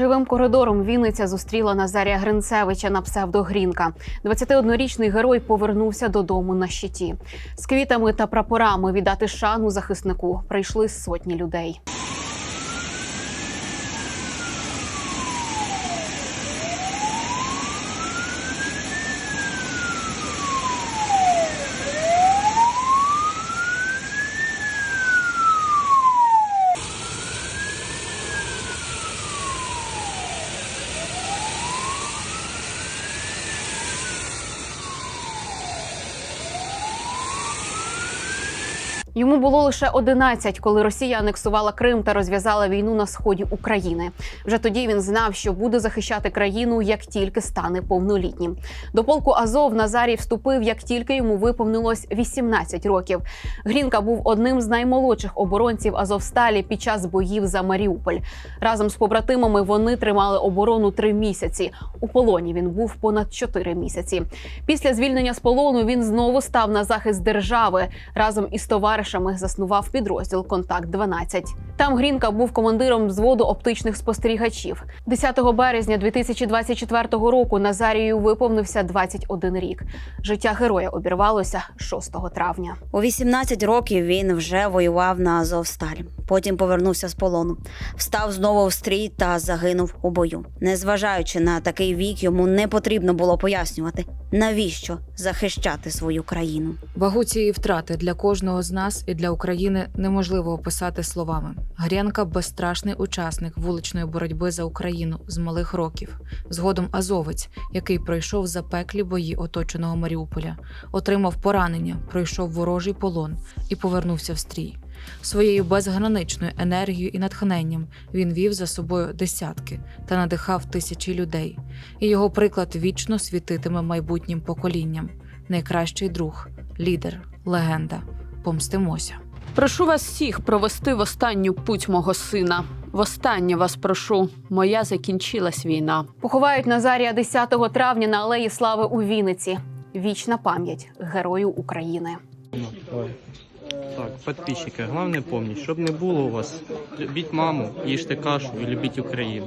Живим коридором Вінниця зустріла Назарія Гринцевича на псевдогрінка. 21-річний герой повернувся додому на щиті. З квітами та прапорами віддати шану захиснику прийшли сотні людей. Йому було лише 11, коли Росія анексувала Крим та розв'язала війну на сході України. Вже тоді він знав, що буде захищати країну, як тільки стане повнолітнім. До полку Азов Назарій вступив, як тільки йому виповнилось 18 років. Грінка був одним з наймолодших оборонців Азовсталі під час боїв за Маріуполь. Разом з побратимами вони тримали оборону три місяці. У полоні він був понад чотири місяці. Після звільнення з полону він знову став на захист держави. Разом із товаришами заснував підрозділ Контакт 12 Там Грінка був командиром взводу оптичних спостерігачів. 10 березня 2024 року Назарію виповнився 21 рік. Життя героя обірвалося 6 травня. У 18 років він вже воював на Азовсталі. Потім повернувся з полону, встав знову в стрій та загинув у бою. Незважаючи на такий вік, йому не потрібно було пояснювати, навіщо захищати свою країну. Вагу цієї втрати для кожного з нас і для України неможливо описати словами. Грянка безстрашний учасник вуличної боротьби за Україну з малих років. Згодом азовець, який пройшов запеклі бої оточеного Маріуполя, отримав поранення, пройшов ворожий полон і повернувся в стрій. Своєю безграничною енергією і натхненням він вів за собою десятки та надихав тисячі людей. І його приклад вічно світитиме майбутнім поколінням. Найкращий друг, лідер, легенда. Помстимося. Прошу вас всіх провести в останню путь мого сина. Востаннє вас прошу, моя закінчилась війна. Поховають Назарія 10 травня на алеї Слави у Вінниці. Вічна пам'ять герою України. Так, подписчики, головне помніть, щоб не було у вас, любіть маму, їжте кашу і любіть Україну.